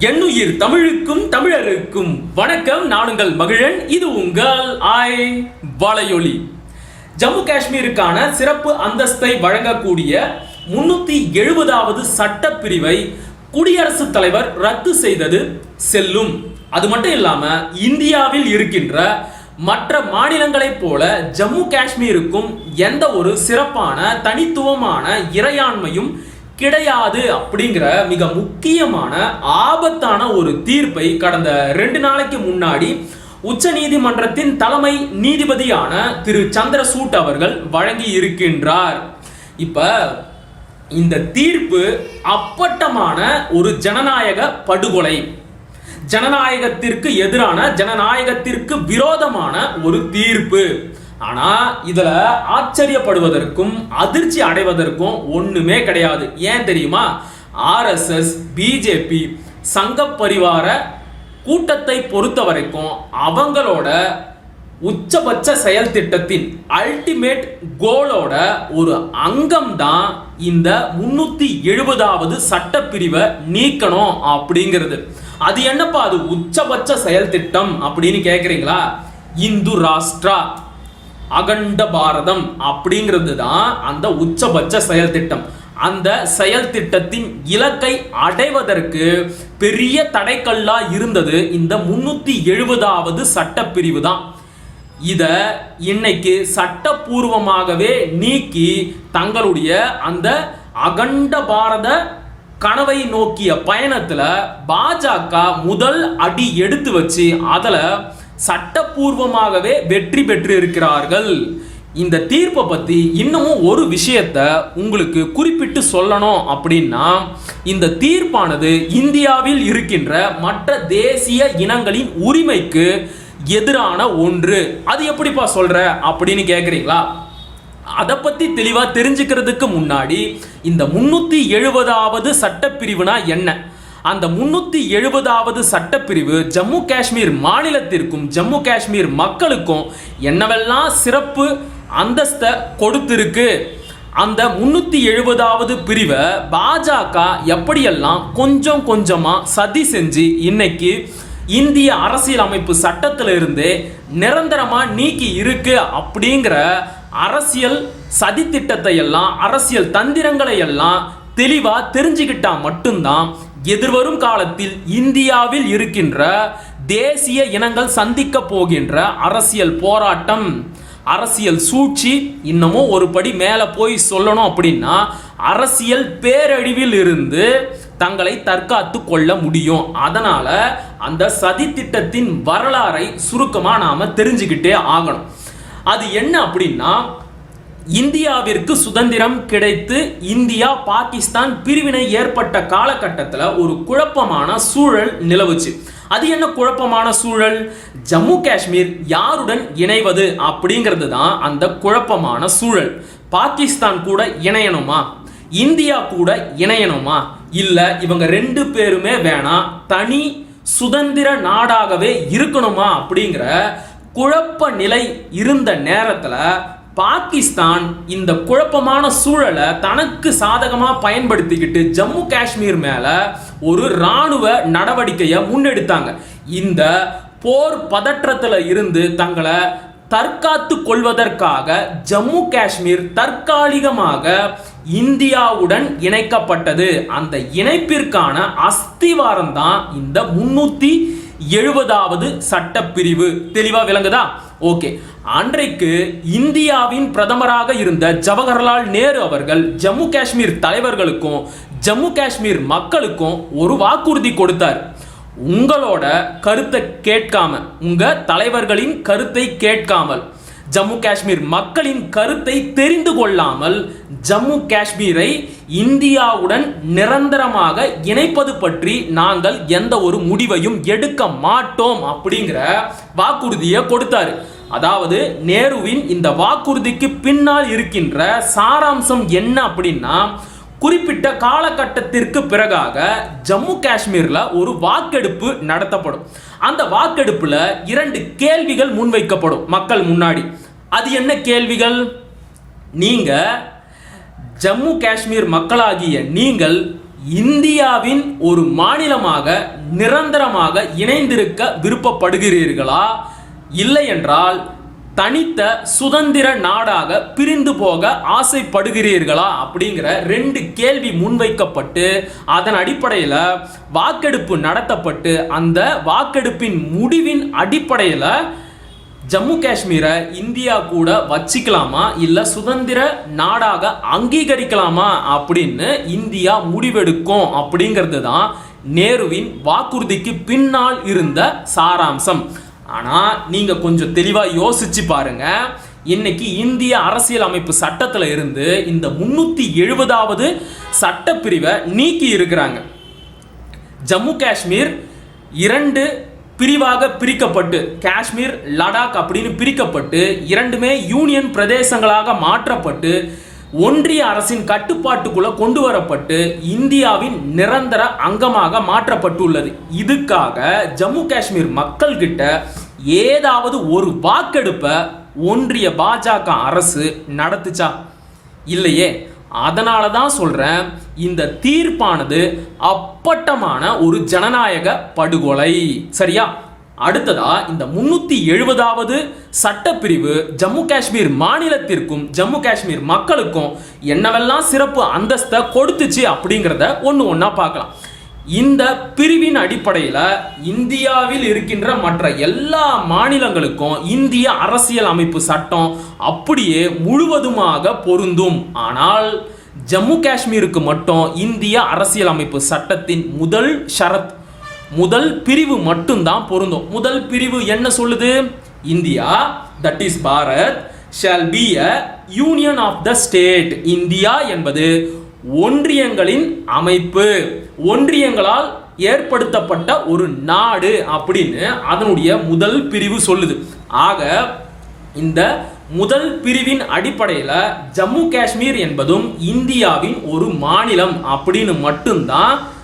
எண்ணுயிர் தமிழுக்கும் தமிழருக்கும் வணக்கம். நானுங்கள் மகிழன். இது உங்கள் ஆய் வலையொலி. ஜம்மு காஷ்மீருக்கான சிறப்பு அந்தஸ்தை வழங்கக்கூடிய முன்னூத்தி எழுபதாவது சட்டப்பிரிவை குடியரசுத் தலைவர் ரத்து செய்தது செல்லும். அது மட்டும் இல்லாம இந்தியாவில் இருக்கின்ற மற்ற மாநிலங்களைப் போல ஜம்மு காஷ்மீருக்கும் எந்த ஒரு சிறப்பான தனித்துவமான இறையாண்மையும் கிடையாது அப்படிங்கிற மிக முக்கியமான ஆபத்தான ஒரு தீர்ப்பை கடந்த ரெண்டு நாளைக்கு முன்னாடி உச்ச நீதிமன்றத்தின் தலைமை நீதிபதியான திரு சந்திரசூட் அவர்கள் வழங்கி இருக்கின்றார். இப்ப இந்த தீர்ப்பு அப்பட்டமான ஒரு ஜனநாயக படுகொலை. ஜனநாயகத்திற்கு எதிரான ஜனநாயகத்திற்கு விரோதமான ஒரு தீர்ப்பு. ஆனா இதுல ஆச்சரியப்படுவதற்கும் அதிர்ச்சி அடைவதற்கும் ஒண்ணுமே கிடையாது. ஏன் தெரியுமா? ஆர்எஸ்எஸ் பிஜேபி சங்க பரிவார கூட்டத்தை பொறுத்த வரைக்கும் அவங்களோட உச்சபட்ச செயல் திட்டத்தின் அல்டிமேட் கோலோட ஒரு அங்கம் தான் இந்த முன்னூத்தி எழுபதாவது சட்டப்பிரிவை நீக்கணும் அப்படிங்கிறது. அது என்னப்பா? அது உச்சபட்ச செயல் திட்டம் அப்படின்னு கேக்குறீங்களா? இந்து ராஷ்டிரா. அகண்ட பாரதம் அப்படிங்கிறது தான் அந்த உச்சபட்ச செயல் திட்டம் அந்த செயல் திட்டத்தின் இலக்கை அடைவதற்கு பெரிய தடைக்கல்லா இருந்தது இந்த முன்னூத்தி எழுபதாவது சட்டப்பிரிவு தான். இத இன்னைக்கு சட்டப்பூர்வமாகவே நீக்கி தங்களுடைய அந்த அகண்ட பாரத கனவை நோக்கிய பயணத்துல பாஜக முதல் அடி எடுத்து வச்சு அதில் சட்டப்பூர்வமாகவே வெற்றி பெற்று இருக்கிறார்கள் இந்த தீர்ப்பை பற்றி இன்னமும் ஒரு விஷயத்த உங்களுக்கு குறிப்பிட்டு சொல்லணும் அப்படின்னா இந்த தீர்ப்பானது இந்தியாவில் இருக்கின்ற மற்ற தேசிய இனங்களின் உரிமைக்கு எதிரான ஒன்று. அது எப்படிப்பா சொல்கிற அப்படின்னு கேட்குறீங்களா அதை பற்றி தெளிவாக தெரிஞ்சுக்கிறதுக்கு முன்னாடி இந்த முந்நூற்றி எழுபதாவது சட்டப்பிரிவுனா என்ன? அந்த முன்னூத்தி எழுபதாவது சட்டப்பிரிவு ஜம்மு காஷ்மீர் மாநிலத்திற்கும் ஜம்மு காஷ்மீர் மக்களுக்கும் என்னவெல்லாம் சிறப்பு அந்தஸ்தை கொடுத்திருக்கு? அந்த முன்னூத்தி எழுபதாவது பிரிவை பாஜக எப்படியெல்லாம் கொஞ்சம் கொஞ்சமா சதி செஞ்சு இன்னைக்கு இந்திய அரசியலமைப்பு சட்டத்தில இருந்து நிரந்தரமா நீக்கி இருக்கு அப்படிங்கிற அரசியல் சதித்திட்டத்தை எல்லாம் அரசியல் தந்திரங்களை எல்லாம் தெளிவா தெரிஞ்சுக்கிட்டா மட்டும்தான் எதிர்வரும் காலத்தில் இந்தியாவில் இருக்கின்ற தேசிய இனங்கள் சந்திக்க போகின்ற அரசியல் போராட்டம் அரசியல் சூழ்ச்சி இன்னமும் ஒரு படி மேலே போய் சொல்லணும் அப்படின்னா அரசியல் பேரழிவில் இருந்து தங்களை தற்காத்து கொள்ள முடியும். அதனால் அந்த சதி திட்டத்தின் வரலாறை சுருக்கமாக நாம் தெரிஞ்சுக்கிட்டே ஆகணும். அது என்ன அப்படின்னா இந்தியாவிற்கு சுதந்திரம் கிடைத்து இந்தியா பாகிஸ்தான் பிரிவினை ஏற்பட்ட காலகட்டத்தில் ஒரு குழப்பமான சூழல் நிலவுச்சு. அது என்ன குழப்பமான சூழல்? ஜம்மு காஷ்மீர் யாருடன் இணைவது அப்படிங்கிறது தான் அந்த குழப்பமான சூழல். பாகிஸ்தான் கூட இணையணுமா? இந்தியா கூட இணையணுமா? இல்லை இவங்க ரெண்டு பேருமே வேணாம் தனி சுதந்திர நாடாகவே இருக்கணுமா அப்படிங்கிற குழப்ப நிலை இருந்த நேரத்தில் பாகிஸ்தான் இந்த குழப்பமான சூழலை தனக்கு சாதகமாக பயன்படுத்திக்கிட்டு ஜம்மு காஷ்மீர் மேலே ஒரு ராணுவ நடவடிக்கையை முன்னெடுத்தாங்க. இந்த போர் பதற்றத்தில் இருந்து தங்களை தற்காத்து கொள்வதற்காக ஜம்மு காஷ்மீர் தற்காலிகமாக இந்தியாவுடன் இணைக்கப்பட்டது. அந்த இணைப்பிற்கான அஸ்திவாரம் தான் இந்த முன்னூற்றி எழுபதாவது சட்டப்பிரிவு. தெளிவா விளங்குதா? ஓகே. அன்றைக்கு இந்தியாவின் பிரதமராக இருந்த ஜவஹர்லால் நேரு அவர்கள் ஜம்மு காஷ்மீர் தலைவர்களுக்கும் ஜம்மு காஷ்மீர் மக்களுக்கும் ஒரு வாக்குறுதி கொடுத்தார். உங்களோட கருத்தை கேட்காம உங்க தலைவர்களின் கருத்தை கேட்காமல் ஜம்மு காஷ்மீர் மக்களின் கருத்தை தெரிந்து கொள்ளாமல் ஜம்மு காஷ்மீரை இந்தியாவுடன் நிரந்தரமாக இணைப்பது பற்றி நாங்கள் எந்த ஒரு முடிவையும் எடுக்க மாட்டோம் அப்படிங்கிற வாக்குறுதியை கொடுத்தாரு. அதாவது நேருவின் இந்த வாக்குறுதிக்கு பின்னால் இருக்கின்ற சாராம்சம் என்ன அப்படின்னா குறிப்பிட்ட காலகட்டத்திற்கு பிறகாக ஜம்மு காஷ்மீரில் ஒரு வாக்கெடுப்பு நடத்தப்படும். அந்த வாக்கெடுப்பில் இரண்டு கேள்விகள் முன்வைக்கப்படும் மக்கள் முன்னாடி. அது என்ன கேள்விகள்? நீங்கள் ஜம்மு காஷ்மீர் மக்களாகிய நீங்கள் இந்தியாவின் ஒரு மாநிலமாக நிரந்தரமாக இணைந்திருக்க விருப்பப்படுகிறீர்களா? இல்லை என்றால் தனித்த சுதந்திர நாடாக பிரிந்து போக ஆசைப்படுகிறீர்களா அப்படிங்கிற ரெண்டு கேள்வி முன்வைக்கப்பட்டு அதன் அடிப்படையில் வாக்கெடுப்பு நடத்தப்பட்டு அந்த வாக்கெடுப்பின் முடிவின் அடிப்படையில் ஜம்மு காஷ்மீரை இந்தியா கூட வச்சிக்கலாமா இல்லை சுதந்திர நாடாக அங்கீகரிக்கலாமா அப்படின்னு இந்தியா முடிவெடுக்கும் அப்படிங்கிறது தான் நேருவின் வாக்குறுதிக்கு பின்னால் இருந்த சாராம்சம். ஆனால் நீங்கள் கொஞ்சம் தெளிவாக யோசிச்சு பாருங்க. இன்னைக்கு இந்திய அரசியல் அமைப்பு சட்டத்தில் இருந்து இந்த முந்நூற்றி எழுபதாவது சட்டப்பிரிவை நீக்கி இருக்கிறாங்க. ஜம்மு காஷ்மீர் இரண்டு பிரிவாக பிரிக்கப்பட்டு காஷ்மீர் லடாக் அப்படின்னு பிரிக்கப்பட்டு இரண்டுமே யூனியன் பிரதேசங்களாக மாற்றப்பட்டு ஒன்றிய அரசின் கட்டுப்பாட்டுக்குள்ள கொண்டு வரப்பட்டு இந்தியாவின் நிரந்தர அங்கமாக மாற்றப்பட்டுள்ளது. இதுக்காக ஜம்மு காஷ்மீர் மக்கள் கிட்ட ஏதாவது ஒரு வாக்கெடுப்பை ஒன்றிய பாஜக அரசு நடத்துச்சா? இல்லையே. அதனால தான் சொல்றேன் இந்த தீர்ப்பானது அப்பட்டமான ஒரு ஜனநாயக படுகொலை. சரியா? அடுத்ததா இந்த முன்னூத்தி எழுபதாவது சட்டப்பிரிவு ஜம்மு காஷ்மீர் மாநிலத்திற்கும் ஜம்மு காஷ்மீர் மக்களுக்கும் என்னவெல்லாம் சிறப்பு அந்தஸ்தை கொடுத்துச்சு அப்படிங்கிறத ஒன்று ஒன்றா பார்க்கலாம். இந்த பிரிவின் அடிப்படையில் இந்தியாவில் இருக்கின்ற மற்ற எல்லா மாநிலங்களுக்கும் இந்திய அரசியல் அமைப்பு சட்டம் அப்படியே முழுவதுமாக பொருந்தும். ஆனால் ஜம்மு காஷ்மீருக்கு மட்டும் இந்திய அரசியல் அமைப்பு சட்டத்தின் முதல் ஷரத் முதல் பிரிவு மட்டும்தான் பொருந்தும். முதல் பிரிவு என்ன சொல்லுது? India that is Bharat shall be a union of the state India என்பது ஒன்றியங்களின் அமைப்பு. ஒன்றியங்களால் ஏற்படுத்தப்பட்ட ஒரு நாடு அப்படின்னு அதனுடைய முதல் பிரிவு சொல்லுது. ஆக இந்த முதல் பிரிவின் அடிப்படையில் ஜம்மு காஷ்மீர் என்பதும் இந்தியாவின் ஒரு மாநிலம் அப்படின்னு மட்டும்தான்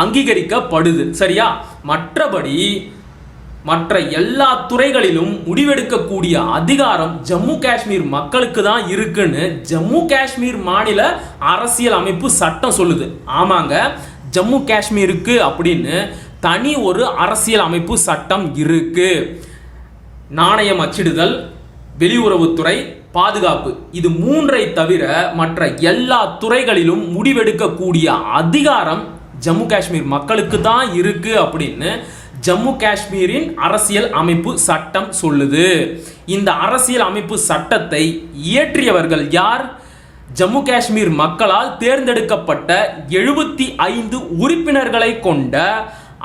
அங்கீகரிக்கப்படுது. சரியா? மற்றபடி மற்ற எல்லா துறைகளிலும் முடிவெடுக்கக்கூடிய அதிகாரம் ஜம்மு காஷ்மீர் மக்களுக்கு தான் இருக்குன்னு ஜம்மு காஷ்மீர் மாநில அரசியல் அமைப்பு சட்டம் சொல்லுது. ஆமாங்க. ஜம்மு காஷ்மீருக்கு அப்படின்னு தனி ஒரு அரசியல் அமைப்பு சட்டம் இருக்கு. நாணயம் அச்சிடுதல் வெளியுறவுத்துறை பாதுகாப்பு. இது மூன்றை தவிர மற்ற எல்லா துறைகளிலும் முடிவெடுக்கக்கூடிய அதிகாரம் ஜம்மு காஷ்மீர் மக்களுக்கு தான் இருக்கு அப்படின்னு ஜம்மு காஷ்மீரின் அரசியல் அமைப்பு சட்டம் சொல்லுது. இந்த அரசியல் அமைப்பு சட்டத்தை இயற்றியவர்கள் யார்? ஜம்மு காஷ்மீர் மக்களால் தேர்ந்தெடுக்கப்பட்ட எழுபத்தி ஐந்து உறுப்பினர்களை கொண்ட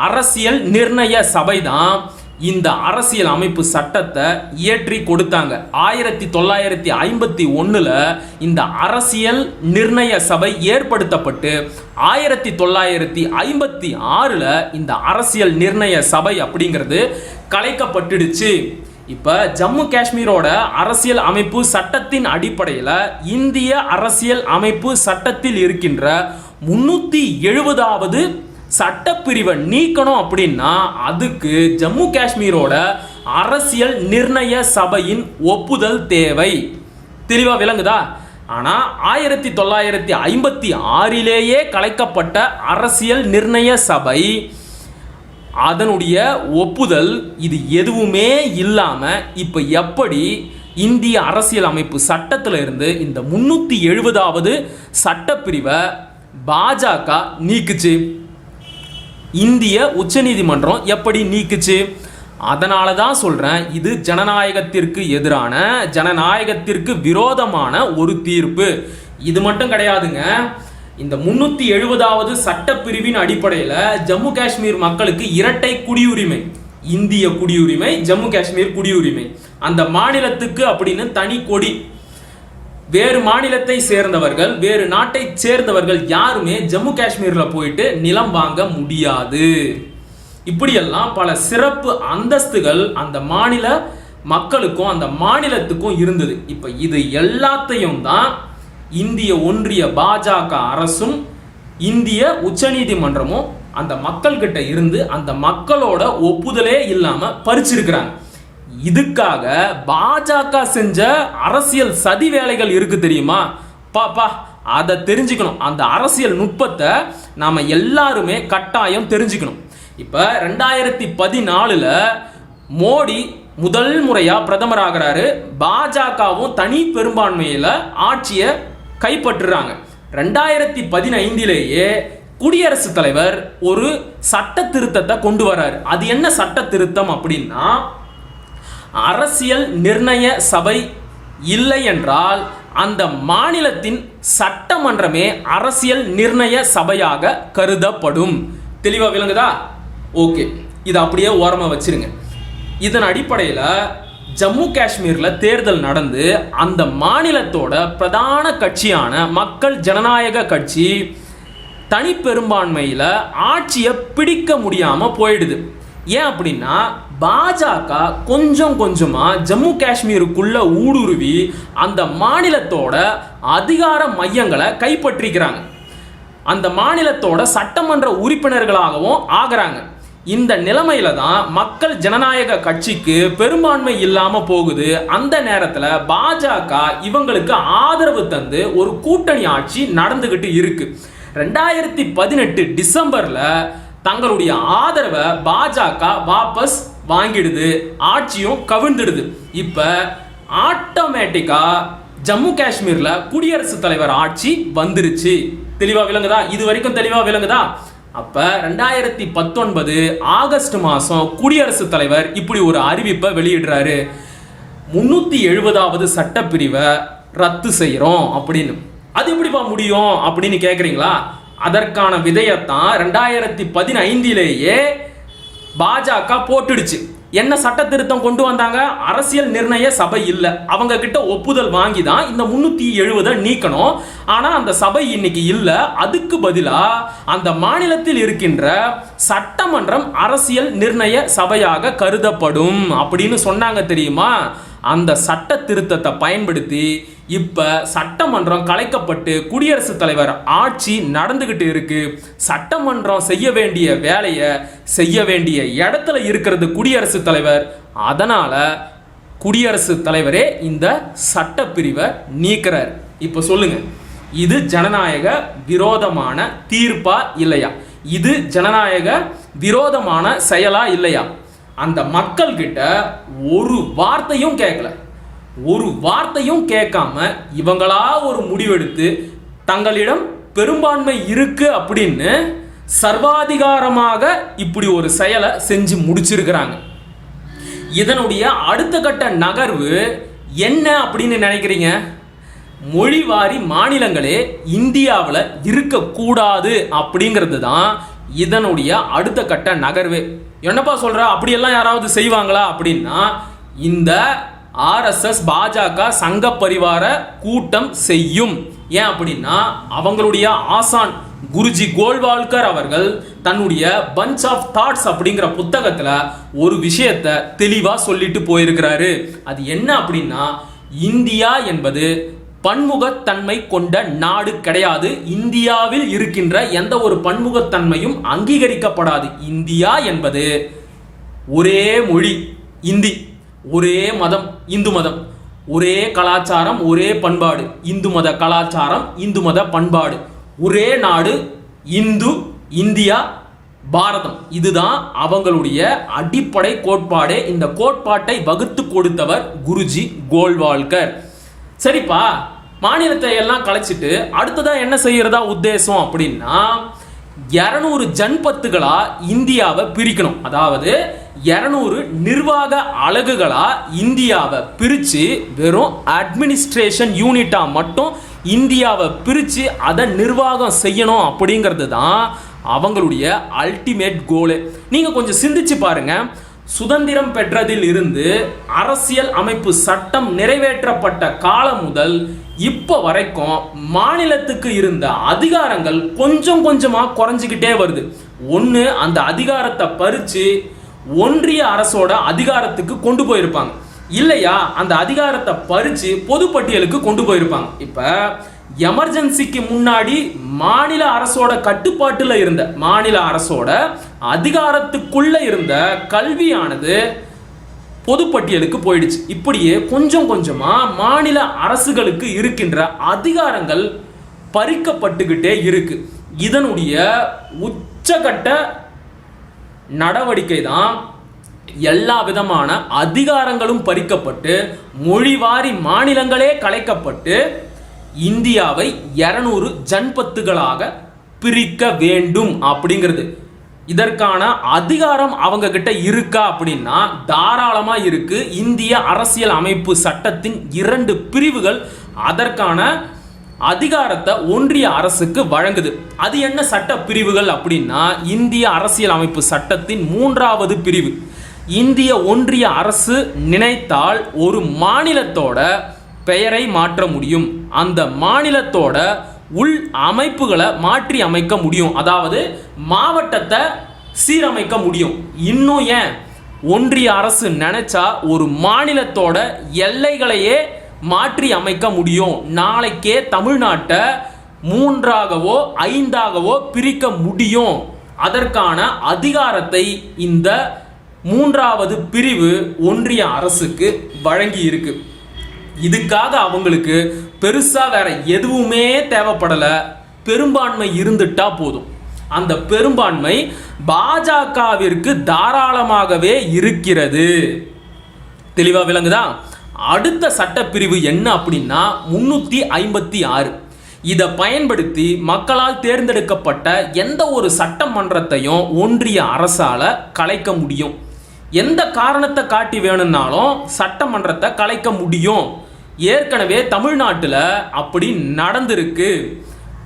அரசியல் நிர்ணய சபை தான் இந்த அரசியல் அமைப்பு சட்டத்தை இயற்றி கொடுத்தாங்க. ஆயிரத்தி தொள்ளாயிரத்தி ஐம்பத்தி ஒன்றில் இந்த அரசியல் நிர்ணய சபை ஏற்படுத்தப்பட்டு ஆயிரத்தி தொள்ளாயிரத்தி ஐம்பத்தி ஆறில் இந்த அரசியல் நிர்ணய சபை அப்படிங்கிறது கலைக்கப்பட்டுடுச்சு. இப்போ ஜம்மு காஷ்மீரோட அரசியல் அமைப்பு சட்டத்தின் அடிப்படையில் இந்திய அரசியல் அமைப்பு சட்டத்தில் இருக்கின்ற முன்னூற்றி எழுபதாவது சட்டப்பிரிவை நீக்கணும் அப்படின்னா அதுக்கு ஜம்மு காஷ்மீரோட அரசியல் நிர்ணய சபையின் ஒப்புதல் தேவை. தெளிவாக விளங்குதா? ஆனால் ஆயிரத்தி தொள்ளாயிரத்தி ஐம்பத்தி ஆறிலேயே கலைக்கப்பட்ட அரசியல் நிர்ணய சபை அதனுடைய ஒப்புதல் இது எதுவுமே இல்லாமல் இப்போ எப்படி இந்திய அரசியல் அமைப்பு சட்டத்தில் இருந்து இந்த முந்நூற்றி எழுபதாவது சட்டப்பிரிவை பாஜக நீக்குச்சு? இந்திய உச்சநீதிமன்றம் எப்படி நீக்குச்சு? அதனால தான் சொல்கிறேன் இது ஜனநாயகத்திற்கு எதிரான ஜனநாயகத்திற்கு விரோதமான ஒரு தீர்ப்பு. இது மட்டும் கிடையாதுங்க இந்த முன்னூற்றி எழுபதாவது சட்டப்பிரிவின் அடிப்படையில் ஜம்மு காஷ்மீர் மக்களுக்கு இரட்டை குடியுரிமை இந்திய குடியுரிமை ஜம்மு காஷ்மீர் குடியுரிமை. அந்த மாநிலத்துக்கு அப்படின்னு தனி கொடி வேறு மாநிலத்தை சேர்ந்தவர்கள் வேறு நாட்டை சேர்ந்தவர்கள் யாருமே ஜம்மு காஷ்மீரில் போயிட்டு நிலம் வாங்க முடியாது. இப்படியெல்லாம் பல சிறப்பு அந்தஸ்துகள் அந்த மாநில மக்களுக்கும் அந்த மாநிலத்துக்கும் இருந்தது. இப்போ இது எல்லாத்தையும் தான் இந்திய ஒன்றிய பாஜக அரசும் இந்திய உச்சநீதிமன்றமும் அந்த மக்கள்கிட்ட இருந்து அந்த மக்களோட ஒப்புதலே இல்லாமல் பறிச்சிருக்கிறாங்க. இதுக்காக பாஜக செஞ்ச அரசியல் சதி வேலைகள் இருக்கு தெரியுமா? பாப்பா அதை தெரிஞ்சுக்கணும். அந்த அரசியல் நுட்பத்தை நாம எல்லாருமே கட்டாயம் தெரிஞ்சுக்கணும். இப்போ ரெண்டாயிரத்தி பதினாலில் மோடி முதல் முறையாக பிரதமர் ஆகிறாரு. பாஜகவும் தனி பெரும்பான்மையில் ஆட்சியை கைப்பற்றுறாங்க. ரெண்டாயிரத்தி பதினைந்திலேயே குடியரசுத் தலைவர் ஒரு சட்ட திருத்தத்தை கொண்டு வராரு. அது என்ன சட்ட திருத்தம் அப்படின்னா அரசியல் நிர்ணய சபை இல்லை என்றால் அந்த மாநிலத்தின் சட்டமன்றமே அரசியல் நிர்ணய சபையாக கருதப்படும். தெளிவாக விளங்குதா? ஓகே. இதை அப்படியே ஓரமாக வச்சிருங்க. இதன் அடிப்படையில் ஜம்மு காஷ்மீரில் தேர்தல் நடந்து அந்த மாநிலத்தோட பிரதான கட்சியான மக்கள் ஜனநாயக கட்சி தனி பெரும்பான்மையில் ஆட்சியை பிடிக்க முடியாமல் போயிடுது. ஏன் அப்படின்னா பாஜக கொஞ்சம் கொஞ்சமாக ஜம்மு காஷ்மீருக்குள்ள ஊடுருவி அந்த மாநிலத்தோட அதிகார மையங்களை கைப்பற்றிக்கிறாங்க. அந்த மாநிலத்தோட சட்டமன்ற உறுப்பினர்களாகவும் ஆகிறாங்க. இந்த நிலைமையில தான் மக்கள் ஜனநாயக கட்சிக்கு பெரும்பான்மை இல்லாம போகுது. அந்த நேரத்தில் பாஜக இவங்களுக்கு ஆதரவு தந்து ஒரு கூட்டணி ஆட்சி நடந்துகிட்டு இருக்கு. ரெண்டாயிரத்தி பதினெட்டு டிசம்பர்ல தங்களுடைய ஆதரவை பாஜக வாபஸ் வாங்கிடுது ஆட்சியும் கவிழ்ந்துடுது. இப்போ ஆட்டோமேட்டிக்காக ஜம்மு காஷ்மீரில் குடியரசுத் தலைவர் ஆட்சி வந்துருச்சு. தெளிவாக விளங்குதா? இது வரைக்கும் தெளிவாக விளங்குதா? அப்போ ரெண்டாயிரத்தி பத்தொன்பது ஆகஸ்ட் மாதம் குடியரசுத் தலைவர் இப்படி ஒரு அறிவிப்பை வெளியிடுறாரு. முந்நூற்றி எழுபதாவது சட்டப்பிரிவை ரத்து செய்கிறோம் அப்படின்னு. அது எப்படிப்பா முடியும் அப்படின்னு கேட்குறீங்களா அதற்கான விதையத்தான் ரெண்டாயிரத்தி பதினைந்திலேயே பாஜக போட்டுடுச்சு. என்ன சட்ட திருத்தம் கொண்டு வந்தாங்க? அரசியல் நிர்ணய சபை இல்லை. அவங்க கிட்ட ஒப்புதல் வாங்கி தான் இந்த முன்னூத்தி எழுபதை நீக்கணும். ஆனா அந்த சபை இன்னைக்கு இல்லை. அதுக்கு பதிலா அந்த மாநிலத்தில் இருக்கின்ற சட்டமன்றம் அரசியல் நிர்ணய சபையாக கருதப்படும் அப்படின்னு சொன்னாங்க தெரியுமா? அந்த சட்ட திருத்தத்தை பயன்படுத்தி இப்போ சட்டமன்றம் கலைக்கப்பட்டு குடியரசுத் தலைவர் ஆட்சி நடந்துக்கிட்டு இருக்கு. சட்டமன்றம் செய்ய வேண்டிய வேலையை செய்ய வேண்டிய இடத்துல இருக்கிறது குடியரசுத் தலைவர். அதனால் குடியரசுத் தலைவரே இந்த சட்டப்பிரிவை நீக்கிறார். இப்போ சொல்லுங்க இது ஜனநாயக விரோதமான தீர்ப்பா இல்லையா? இது ஜனநாயக விரோதமான செயலா இல்லையா? அந்த மக்கள் கிட்ட ஒரு வார்த்தையும் கேட்கல ஒரு வார்த்தையும் கேட்காம இவங்களா ஒரு முடிவெடுத்து தங்களிடம் பெரும்பான்மை இருக்கு அப்படின்னு சர்வாதிகாரமாக இப்படி ஒரு செயலை செஞ்சு முடிச்சிருக்கிறாங்க. இதனுடைய அடுத்த கட்ட நகர்வு என்ன அப்படின்னு நினைக்கிறீங்க? மொழிவாரி மாநிலங்களே இந்தியாவில் இருக்கக்கூடாது அப்படிங்கிறது தான் இதனுடைய அடுத்த கட்ட நகர்வு. என்னப்பா சொல்ற? அப்படியெல்லாம் யாராவது செய்வாங்களா அப்படின்னா இந்த ஆர்எஸ்எஸ் பாஜக சங்க பரிவார கூட்டம் செய்யும். ஏன் அப்படின்னா அவங்களுடைய ஆசான் குருஜி கோல்வால்கர் அவர்கள் தன்னுடைய பஞ்ச் ஆஃப் தாட்ஸ் அப்படிங்கிற புத்தகத்தில் ஒரு விஷயத்தை தெளிவாக சொல்லிட்டு போயிருக்கிறாரு. அது என்ன அப்படின்னா இந்தியா என்பது பன்முகத்தன்மை கொண்ட நாடு கிடையாது. இந்தியாவில் இருக்கின்ற எந்த ஒரு பன்முகத்தன்மையும் அங்கீகரிக்கப்படாது. இந்தியா என்பது ஒரே மொழி இந்தி. ஒரே மதம் இந்து மதம். ஒரே கலாச்சாரம் ஒரே பண்பாடு. இந்து மத கலாச்சாரம் இந்து மத பண்பாடு. ஒரே நாடு இந்து இந்தியா பாரதம். இதுதான் அவங்களுடைய அடிப்படை கோட்பாடே. இந்த கோட்பாட்டை வகுத்து கொடுத்தவர் குருஜி கோல்வால்கர். சரிப்பா மாநிலத்தை எல்லாம் கலைச்சிட்டு அடுத்ததாக என்ன செய்யறதா உத்தேசம் அப்படின்னா இரநூறு ஜன்பத்துகளா இந்தியாவை பிரிக்கணும். அதாவது இரநூறு நிர்வாக அலகுகளா இந்தியாவை பிரித்து வெறும் அட்மினிஸ்ட்ரேஷன் யூனிட்டாக மட்டும் இந்தியாவை பிரித்து அதை நிர்வாகம் செய்யணும் அப்படிங்கிறது தான் அவங்களுடைய அல்டிமேட் கோலு நீங்கள் கொஞ்சம் சிந்திச்சு பாருங்கள் சுதந்திரம் பெற்றதில் இருந்து அரசியல் அமைப்பு சட்டம் நிறைவேற்றப்பட்ட காலம் முதல் இப்போ வரைக்கும் மாநிலத்துக்கு இருந்த அதிகாரங்கள் கொஞ்சம் கொஞ்சமாக குறைஞ்சிக்கிட்டே வருது. ஒன்று அந்த அதிகாரத்தை பறித்து ஒன்றிய அரசோட அதிகாரத்துக்கு கொண்டு போயிருப்பாங்க. இல்லையா? அந்த அதிகாரத்தை பறித்து பொதுப்பட்டியலுக்கு கொண்டு போயிருப்பாங்க. இப்போ எமர்ஜென்சிக்கு முன்னாடி மாநில அரசோட கட்டுப்பாட்டில் இருந்த மாநில அரசோட அதிகாரத்துக்குள்ளே இருந்த கல்வியானது பொதுப்பட்டியலுக்கு போயிடுச்சு. இப்படியே கொஞ்சம் கொஞ்சமாக மாநில அரசுகளுக்கு இருக்கின்ற அதிகாரங்கள் பறிக்கப்பட்டுக்கிட்டே இருக்கு. இதனுடைய உச்சகட்ட நடவடிக்கை தான் எல்லா விதமான அதிகாரங்களும் பறிக்கப்பட்டு மொழிவாரி மாநிலங்களே கலைக்கப்பட்டு இந்தியாவை இரநூறு ஜன்பத்துகளாக பிரிக்க வேண்டும் அப்படிங்கிறது. இதற்கான அதிகாரம் அவங்க கிட்ட இருக்கா அப்படின்னா தாராளமாக இருக்கு. இந்திய அரசியல் அமைப்பு சட்டத்தின் இரண்டு பிரிவுகள் அதற்கான அதிகாரத்தை ஒன்றிய அரசுக்கு வழங்குது. அது என்ன சட்ட பிரிவுகள் அப்படின்னா இந்திய அரசியல் அமைப்பு சட்டத்தின் மூன்றாவது பிரிவு. இந்திய ஒன்றிய அரசு நினைத்தால் ஒரு மாநிலத்தோட பெயரை மாற்ற முடியும். அந்த மாநிலத்தோட உள் அமைப்புகளை மாற்றி அமைக்க முடியும். அதாவது மாவட்டத்தை சீரமைக்க முடியும். இன்னும் ஏன்? ஒன்றிய அரசு நினைச்சா ஒரு மாநிலத்தோட எல்லைகளையே மாற்றி அமைக்க முடியும். நாளைக்கே தமிழ்நாட்டை மூன்றாகவோ ஐந்தாகவோ பிரிக்க முடியும். அதற்கான அதிகாரத்தை இந்த மூன்றாவது பிரிவு ஒன்றிய அரசுக்கு வழங்கி இருக்கு இதுக்காக அவங்களுக்கு பெருசாக வேற எதுவுமே தேவைப்படலை. பெரும்பான்மை இருந்துட்டா போதும். அந்த பெரும்பான்மை பாஜகவிற்கு தாராளமாகவே இருக்கிறது. தெளிவாக விளங்குதா? அடுத்த சட்டப்பிரிவு என்ன அப்படின்னா முன்னூற்றி ஐம்பத்தி ஆறு. இதை பயன்படுத்தி மக்களால் தேர்ந்தெடுக்கப்பட்ட எந்த ஒரு சட்டமன்றத்தையும் ஒன்றிய அரசால் கலைக்க முடியும். எந்த காரணத்தை காட்டி வேணும்னாலும் சட்டமன்றத்தை கலைக்க முடியும். ஏற்கனவே தமிழ்நாட்டில் அப்படி நடந்திருக்கு.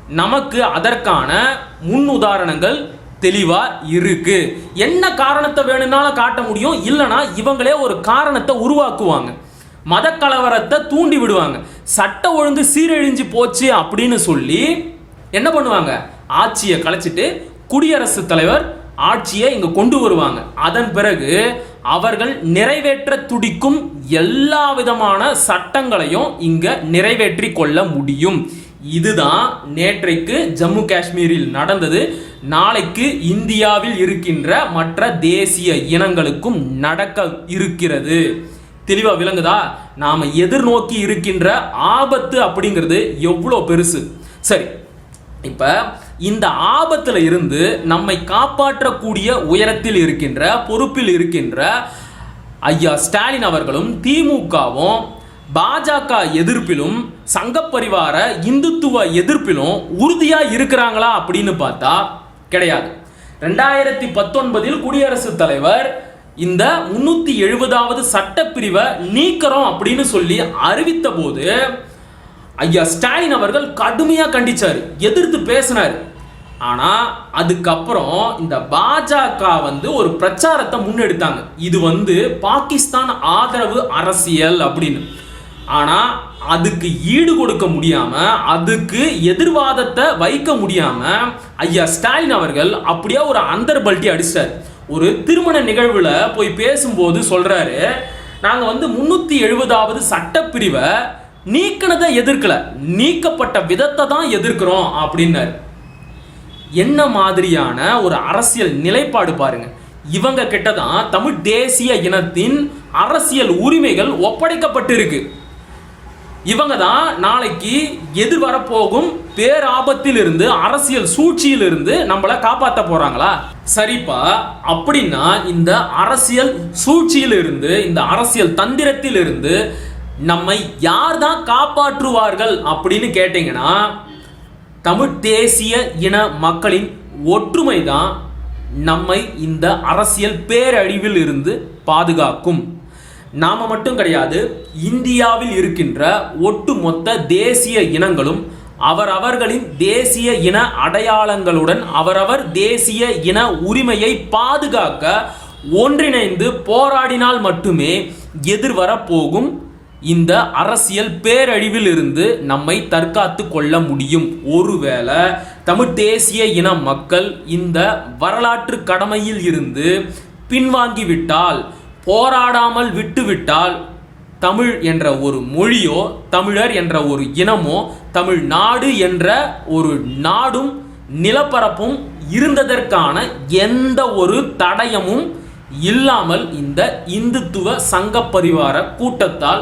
நமக்கு அதற்கான முன் உதாரணங்கள் தெளிவாக இருக்கு. என்ன காரணத்தை வேணும்னாலும் காட்ட முடியும்? இல்லைனா இவங்களே ஒரு காரணத்தை உருவாக்குவாங்க. மத கலவரத்தை தூண்டி விடுவாங்க. சட்ட ஒழுங்கு சீரழிஞ்சு போச்சு அப்படின்னு சொல்லி என்ன பண்ணுவாங்க? ஆட்சியை கலைச்சிட்டு குடியரசுத் தலைவர் ஆட்சியை இங்கே கொண்டு வருவாங்க. அதன் பிறகு அவர்கள் நிறைவேற்ற துடிக்கும் எல்லா விதமான சட்டங்களையும் இங்கே நிறைவேற்றி கொள்ள முடியும். இதுதான் நேற்றைக்கு ஜம்மு காஷ்மீரில் நடந்தது. நாளைக்கு இந்தியாவில் இருக்கின்ற மற்ற தேசிய இனங்களுக்கும் நடக்க இருக்கிறது. தெளிவா விளங்குதா? நாம் எதிர்நோக்கி இருக்கின்ற ஆபத்து அப்படிங்கிறது எவ்வளோ பெருசு. சரி இப்போ இந்த ஆபத்தில் இருந்து நம்மை காப்பாற்றக்கூடிய உயரத்தில் இருக்கின்ற பொறுப்பில் இருக்கின்ற ஐயா ஸ்டாலின் அவர்களும் திமுகவும் பாஜக எதிர்ப்பிலும் சங்கப்பரிவார இந்துத்துவ எதிர்ப்பிலும் உறுதியாக இருக்கிறாங்களா அப்படின்னு பார்த்தா கிடையாது. ரெண்டாயிரத்தி பத்தொன்பதில் குடியரசுத் தலைவர் இந்த முன்னூத்தி எழுபதாவது சட்டப்பிரிவை நீக்கிறோம் அப்படின்னு சொல்லி அறிவித்த போது ஐயா ஸ்டாலின் அவர்கள் கடுமையாக கண்டிச்சார் எதிர்த்து பேசினார். ஆனால் அதுக்கப்புறம் இந்த பாஜக வந்து ஒரு பிரச்சாரத்தை முன்னெடுத்தாங்க. இது வந்து பாகிஸ்தான் ஆதரவு அரசியல் அப்படின்னு. ஆனால் அதுக்கு ஈடு கொடுக்க முடியாமல் அதுக்கு எதிர்வாதத்தை வைக்க முடியாமல் ஐயா ஸ்டாலின் அவர்கள் அப்படியே ஒரு அந்தர்பல்ட்டி அடிச்சார். ஒரு திருமண நிகழ்வில் போய் பேசும்போது சொல்கிறாரு நாங்கள் வந்து முந்நூற்றி எழுபதாவது சட்டப்பிரிவை நீக்கினதை எதிர்க்கலை. நீக்கப்பட்ட விதத்தை தான் எதிர்க்கிறோம் அப்படின்னாரு. என்ன மாதிரியான ஒரு அரசியல் நிலைப்பாடு பாருங்க. இவங்க கிட்ட தான் தமிழ் தேசிய இனத்தின் அரசியல் உரிமைகள் ஒப்படைக்கப்பட்டிருக்கு. இவங்க தான் நாளைக்கு எதிர் வரப்போகும் பேராபத்திலிருந்து அரசியல் சூழ்ச்சியிலிருந்து நம்மளை காப்பாற்ற போறாங்களா? சரிப்பா அப்படின்னா இந்த அரசியல் சூழ்ச்சியில் இருந்து இந்த அரசியல் தந்திரத்திலிருந்து நம்மை யார் தான் காப்பாற்றுவார்கள் அப்படின்னு கேட்டீங்கன்னா தமிழ் தேசிய இன மக்களின் ஒற்றுமை தான் நம்மை இந்த அரசியல் பேரழிவில் இருந்து பாதுகாக்கும். நாம மட்டும் கிடையாது இந்தியாவில் இருக்கின்ற ஒட்டுமொத்த தேசிய இனங்களும் அவரவர்களின் தேசிய இன அடையாளங்களுடன் அவரவர் தேசிய இன உரிமையை பாதுகாக்க ஒன்றிணைந்து போராடினால் மட்டுமே எதிர்வரப்போகும் இந்த அரசியல் பேரழிவில் இருந்து நம்மை தற்காத்து கொள்ள முடியும். ஒருவேளை தமிழ் தேசிய இன மக்கள் இந்த வரலாற்று கடமையில் இருந்து பின்வாங்கிவிட்டால் போராடாமல் விட்டுவிட்டால் தமிழ் என்ற ஒரு மொழியோ தமிழர் என்ற ஒரு இனமோ தமிழ் நாடு என்ற ஒரு நாடும் நிலப்பரப்பும் இருந்ததற்கான எந்த ஒரு தடயமும் இல்லாமல் இந்த இந்துத்துவ சங்க பரிவார கூட்டத்தால்